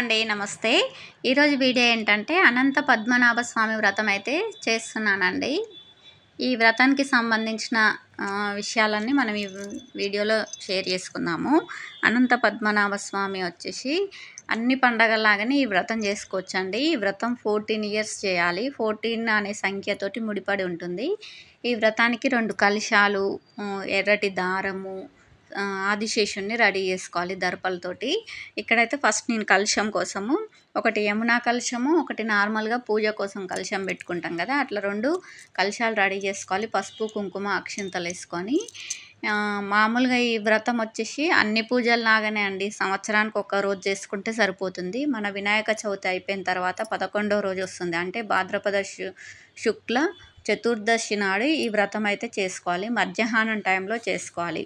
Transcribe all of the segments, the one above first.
అండి నమస్తే. ఈరోజు వీడియో ఏంటంటే అనంత పద్మనాభ స్వామి వ్రతం అయితే చేస్తున్నానండి. ఈ వ్రతానికి సంబంధించిన విషయాలన్నీ మనం ఈ వీడియోలో షేర్ చేసుకుందాము. అనంత పద్మనాభ స్వామి వచ్చేసి అన్ని పండగల్లాగానే ఈ వ్రతం చేసుకోవచ్చండి. ఈ వ్రతం ఫోర్టీన్ ఇయర్స్ చేయాలి. ఫోర్టీన్ అనే సంఖ్యతోటి ముడిపడి ఉంటుంది. ఈ వ్రతానికి రెండు కలశాలు ఎర్రటి దారము ఆదిశేషుణ్ణి రెడీ చేసుకోవాలి దర్పలతోటి. ఇక్కడైతే ఫస్ట్ నేను కలశం కోసము ఒకటి యమునా కలశము ఒకటి నార్మల్గా పూజ కోసం కలశం పెట్టుకుంటాం కదా అట్లా రెండు కలశాలు రెడీ చేసుకోవాలి. పసుపు కుంకుమ అక్షింతలు వేసుకొని. మామూలుగా ఈ వ్రతం వచ్చేసి అన్ని పూజలు లాగానే అండి. సంవత్సరానికి ఒక రోజు చేసుకుంటే సరిపోతుంది. మన వినాయక చవితి అయిపోయిన తర్వాత పదకొండో రోజు వస్తుంది. అంటే భాద్రపద శు శుక్ల చతుర్దశి నాడు ఈ వ్రతం అయితే చేసుకోవాలి. మధ్యాహ్నం టైంలో చేసుకోవాలి.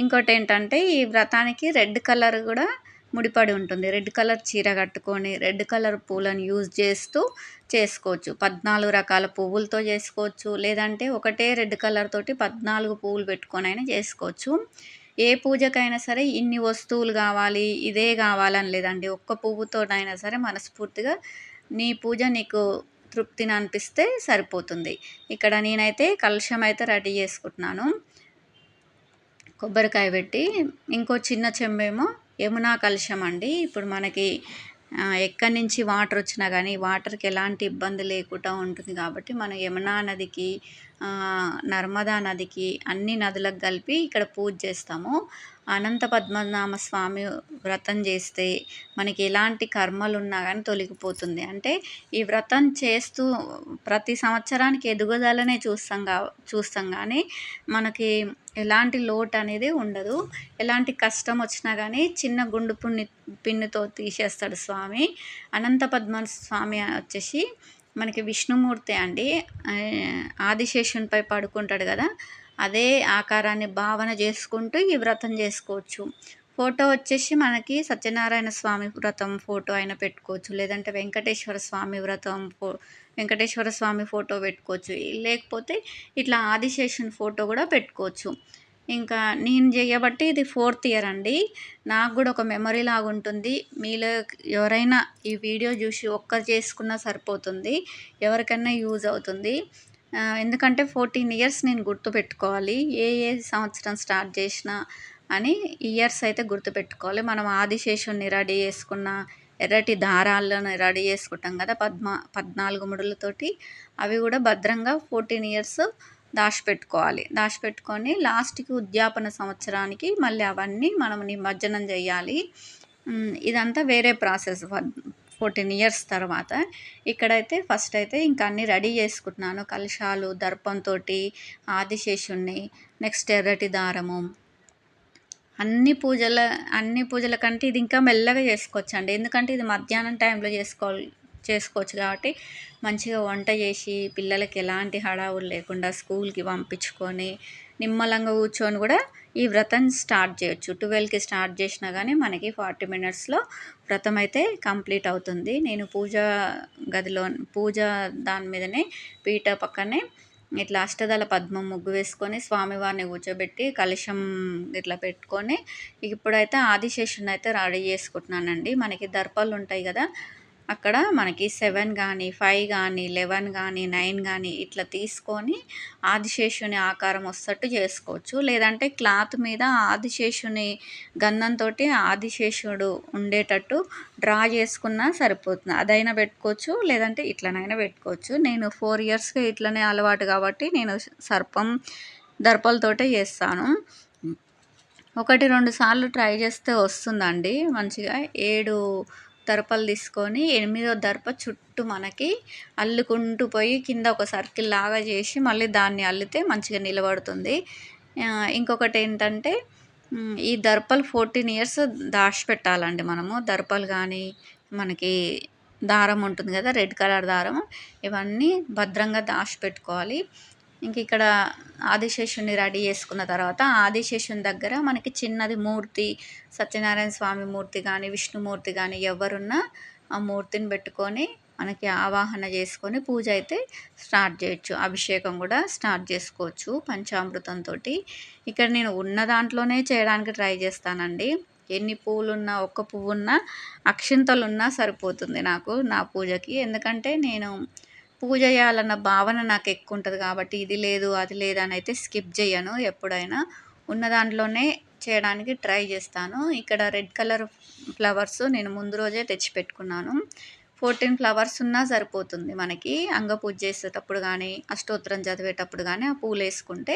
ఇంకోటి ఏంటంటే ఈ వ్రతానికి రెడ్ కలర్ కూడా ముడిపడి ఉంటుంది. రెడ్ కలర్ చీర కట్టుకొని రెడ్ కలర్ పూలను యూజ్ చేస్తూ చేసుకోవచ్చు. పద్నాలుగు రకాల పువ్వులతో చేసుకోవచ్చు. లేదంటే ఒకటే రెడ్ కలర్ తోటి పద్నాలుగు పువ్వులు పెట్టుకొని అయినా చేసుకోవచ్చు. ఏ పూజకైనా సరే ఇన్ని వస్తువులు కావాలి ఇదే కావాలని లేదండి. ఒక్క పువ్వుతోనైనా సరే మనస్ఫూర్తిగా నీ పూజ నీకు తృప్తిని అనిపిస్తే సరిపోతుంది. ఇక్కడ నేనైతే కలుషం అయితే రెడీ చేసుకుంటున్నాను. కొబ్బరికాయ పెట్టి ఇంకో చిన్న చెంబేమో యమునా కలుషం అండి. ఇప్పుడు మనకి ఎక్కడి నుంచి వాటర్ వచ్చినా కానీ వాటర్కి ఎలాంటి ఇబ్బంది లేకుండా ఉంటుంది కాబట్టి మనం యమునా నదికి నర్మదా నదికి అన్ని నదులకు కలిపి ఇక్కడ పూజ చేస్తాము. అనంత పద్మనాభ స్వామి వ్రతం చేస్తే మనకి ఎలాంటి కర్మలు ఉన్నా కానీ తొలగిపోతుంది. అంటే ఈ వ్రతం చేస్తూ ప్రతి సంవత్సరానికి ఎదుగుదలనే చూస్తాం కా చూస్తాం కానీ మనకి ఎలాంటి లోటు అనేది ఉండదు. ఎలాంటి కష్టం వచ్చినా కానీ చిన్న గుండు పున్ని పిన్నుతో తీసేస్తాడు స్వామి. అనంత పద్మ స్వామి వచ్చేసి మనకి విష్ణుమూర్తి అండి. ఆదిశేషునిపై పడుకుంటాడు కదా. అదే ఆకారాన్ని భావన చేసుకుంటూ ఈ వ్రతం చేసుకోవచ్చు. ఫోటో వచ్చేసి మనకి సత్యనారాయణ స్వామి వ్రతం ఫోటో అయినా పెట్టుకోవచ్చు. లేదంటే వెంకటేశ్వర స్వామి వ్రతం ఫో వెంకటేశ్వర స్వామి ఫోటో పెట్టుకోవచ్చు. లేకపోతే ఇట్లా ఆదిశేషుని ఫోటో కూడా పెట్టుకోవచ్చు. ఇంకా నేను చేయబట్టి ఇది ఫోర్త్ ఇయర్ అండి. నాకు కూడా ఒక మెమరీ లాగా ఉంటుంది. మీలో ఎవరైనా ఈ వీడియో చూసి ఒక్కరు చేసుకున్నా సరిపోతుంది. ఎవరికైనా యూజ్ అవుతుంది. ఎందుకంటే ఫోర్టీన్ ఇయర్స్ నేను గుర్తుపెట్టుకోవాలి ఏ ఏ సంవత్సరం స్టార్ట్ చేసినా అని ఇయర్స్ అయితే గుర్తుపెట్టుకోవాలి మనం ఆదిశేషుని రెడీ చేసుకున్న ఎర్రటి దారాలను రెడీ చేసుకుంటాం కదా పద్మ పద్నాలుగు ముడులతోటి. అవి కూడా భద్రంగా ఫోర్టీన్ ఇయర్స్ దాచిపెట్టుకోవాలి. దాచిపెట్టుకొని లాస్ట్కి ఉద్యాపన సంవత్సరానికి మళ్ళీ అవన్నీ మనం నిమజ్జనం చేయాలి. ఇదంతా వేరే ప్రాసెస్ ఫోర్టీన్ ఇయర్స్ తర్వాత. ఇక్కడైతే ఫస్ట్ అయితే ఇంకా అన్నీ రెడీ చేసుకుంటున్నాను. కలశాలు దర్పంతో ఆదిశేషుణ్ణి నెక్స్ట్ ఎర్రటి దారము అన్ని పూజల అన్ని పూజల కంటే ఇది ఇంకా మెల్లగా చేసుకోవచ్చు అండి ఎందుకంటే ఇది మధ్యాహ్నం టైంలో చేసుకోవాలి చేసుకోవచ్చు కాబట్టి మంచిగా వంట చేసి పిల్లలకి ఎలాంటి హడావులు లేకుండా స్కూల్కి పంపించుకొని నిమ్మలంగా కూర్చొని కూడా ఈ వ్రతం స్టార్ట్ చేయొచ్చు. ట్వెల్వ్కి స్టార్ట్ చేసినా కానీ మనకి ఫార్టీ మినిట్స్లో వ్రతం అయితే కంప్లీట్ అవుతుంది. నేను పూజ గదిలో పూజ దాని మీదనే పీట పక్కనే ఇట్లా అష్టదళ పద్మం ముగ్గు వేసుకొని స్వామివారిని కూర్చోబెట్టి కలశం ఇట్లా పెట్టుకొని ఇప్పుడైతే ఆదిశేషుని అయితే రెడీ చేసుకుంటున్నానండి. మనకి దర్పాలు ఉంటాయి కదా అక్కడ మనకి సెవెన్ కానీ ఫైవ్ కానీ లెవెన్ కానీ నైన్ కానీ ఇట్లా తీసుకొని ఆదిశేషుని ఆకారం వస్తట్టు చేసుకోవచ్చు. లేదంటే క్లాత్ మీద ఆదిశేషుని గంధంతో ఆదిశేషుడు ఉండేటట్టు డ్రా చేసుకున్నా సరిపోతుంది. అదైనా పెట్టుకోవచ్చు లేదంటే ఇట్లనైనా పెట్టుకోవచ్చు. నేను ఫోర్ ఇయర్స్గా ఇట్లనే అలవాటు కాబట్టి నేను సర్పం దర్పలతోటే చేస్తాను. ఒకటి రెండు సార్లు ట్రై చేస్తే వస్తుందండి. మంచిగా ఏడు దర్పలు తీసుకొని ఎనిమిదో దర్ప చుట్టూ మనకి అల్లుకుంటూ పోయి కింద ఒక సర్కిల్ లాగా చేసి మళ్ళీ దాన్ని అల్లితే మంచిగా నిలబడుతుంది. ఇంకొకటి ఏంటంటే ఈ దర్పలు ఫోర్టీన్ ఇయర్స్ దాచిపెట్టాలండి మనము. దర్పలు కానీ మనకి దారం ఉంటుంది కదా రెడ్ కలర్ దారం. ఇవన్నీ భద్రంగా దాచిపెట్టుకోవాలి. ఇంక ఇక్కడ ఆదిశేషుణ్ణి రెడీ చేసుకున్న తర్వాత ఆదిశేషుని దగ్గర మనకి చిన్నది మూర్తి సత్యనారాయణ స్వామి మూర్తి కానీ విష్ణుమూర్తి కానీ ఎవరున్నా ఆ మూర్తిని పెట్టుకొని మనకి ఆవాహన చేసుకొని పూజ అయితే స్టార్ట్ చేయొచ్చు. అభిషేకం కూడా స్టార్ట్ చేసుకోవచ్చు పంచామృతంతో ఇక్కడ నేను ఉన్న దాంట్లోనే చేయడానికి ట్రై చేస్తానండి. ఎన్ని పువ్వులున్నా ఒక్క పువ్వున్నా అక్షింతలున్నా సరిపోతుంది నాకు నా పూజకి. ఎందుకంటే నేను పూజ చేయాలన్న భావన నాకు ఎక్కువ ఉంటుంది కాబట్టి ఇది లేదు అది లేదు అని అయితే స్కిప్ చేయను ఎప్పుడైనా. ఉన్న దాంట్లోనే చేయడానికి ట్రై చేస్తాను ఇక్కడ రెడ్ కలర్ ఫ్లవర్స్ నేను ముందు రోజే తెచ్చి పెట్టుకున్నాను. ఫోర్టీన్ ఫ్లవర్స్ ఉన్నా సరిపోతుంది మనకి. అంగ పూజ చేసేటప్పుడు కానీ అష్టోత్తరం చదివేటప్పుడు కానీ ఆ పూలు వేసుకుంటే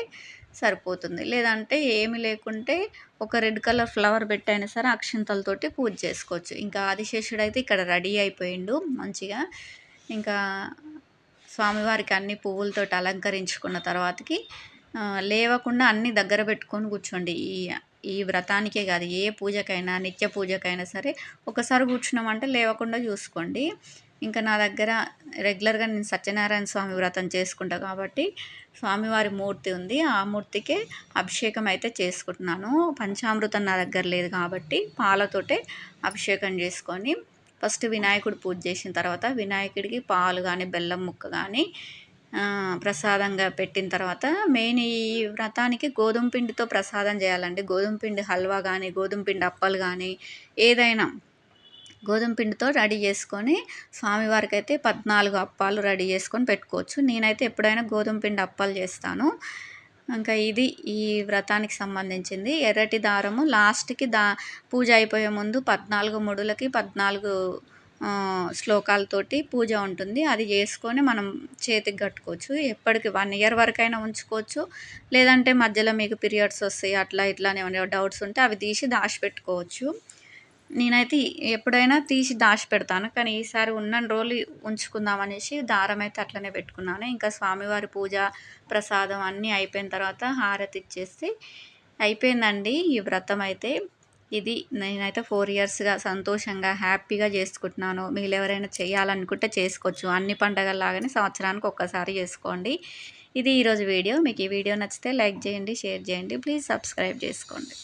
సరిపోతుంది. లేదంటే ఏమి లేకుంటే ఒక రెడ్ కలర్ ఫ్లవర్ పెట్టైనా సరే అక్షంతలతోటి పూజ చేసుకోవచ్చు. ఇంకా ఆదిశేషుడు అయితే ఇక్కడ రెడీ అయిపోయిండు మంచిగా. ఇంకా స్వామివారికి అన్ని పువ్వులతోటి అలంకరించుకున్న తర్వాతకి లేవకుండా అన్ని దగ్గర పెట్టుకొని కూర్చోండి. ఈ ఈ వ్రతానికే కాదు ఏ పూజకైనా నిత్య పూజకైనా సరే ఒకసారి కూర్చున్నామంటే లేవకుండా చూసుకోండి. ఇంకా నా దగ్గర రెగ్యులర్గా నేను సత్యనారాయణ స్వామి వ్రతం చేసుకుంటా కాబట్టి స్వామివారి మూర్తి ఉంది. ఆ మూర్తికే అభిషేకం అయితే చేసుకుంటున్నాను. పంచామృతం నా దగ్గర లేదు కాబట్టి పాలతోటే అభిషేకం చేసుకొని ఫస్ట్ వినాయకుడు పూజ చేసిన తర్వాత వినాయకుడికి పాలు కానీ బెల్లం ముక్క కానీ ప్రసాదంగా పెట్టిన తర్వాత మెయిన్ ఈ వ్రతానికి గోధుమ పిండితో ప్రసాదం చేయాలండి. గోధుమ పిండి హల్వా కానీ గోధుమ పిండి అప్పలు కానీ ఏదైనా గోధుమ పిండితో రెడీ చేసుకొని స్వామివారికి అయితే పద్నాలుగు అప్పాలు రెడీ చేసుకొని పెట్టుకోవచ్చు. నేనైతే ఎప్పుడైనా గోధుమ పిండి అప్పాలు చేస్తాను. ఇంకా ఇది ఈ వ్రతానికి సంబంధించింది. ఎర్రటి దారము లాస్ట్కి దా పూజ అయిపోయే ముందు పద్నాలుగు ముడులకి పద్నాలుగు శ్లోకాలతోటి పూజ ఉంటుంది. అది చేసుకొని మనం చేతికి కట్టుకోవచ్చు. ఎప్పటికి వన్ ఇయర్ వరకైనా ఉంచుకోవచ్చు. లేదంటే మధ్యలో మీకు పీరియడ్స్ వస్తాయి అట్లా ఇట్లా ఏమైనా డౌట్స్ ఉంటే అవి తీసి దాచిపెట్టుకోవచ్చు. నేనైతే ఎప్పుడైనా తీసి దాచి పెడతాను కానీ ఈసారి ఉన్న రోజులు ఉంచుకుందాం అనేసి దారం అయితే అట్లనే పెట్టుకున్నాను. ఇంకా స్వామివారి పూజ ప్రసాదం అన్నీ అయిపోయిన తర్వాత హారతి ఇచ్చేసి అయిపోయిందండి ఈ వ్రతం అయితే. ఇది నేనైతే ఫోర్ ఇయర్స్గా సంతోషంగా హ్యాపీగా చేసుకుంటున్నాను. మీరు ఎవరైనా చేయాలనుకుంటే చేసుకోవచ్చు. అన్ని పండగల్లాగానే సంవత్సరానికి ఒక్కసారి చేసుకోండి. ఇది ఈరోజు వీడియో. మీకు ఈ వీడియో నచ్చితే లైక్ చేయండి షేర్ చేయండి. ప్లీజ్ సబ్స్క్రైబ్ చేసుకోండి.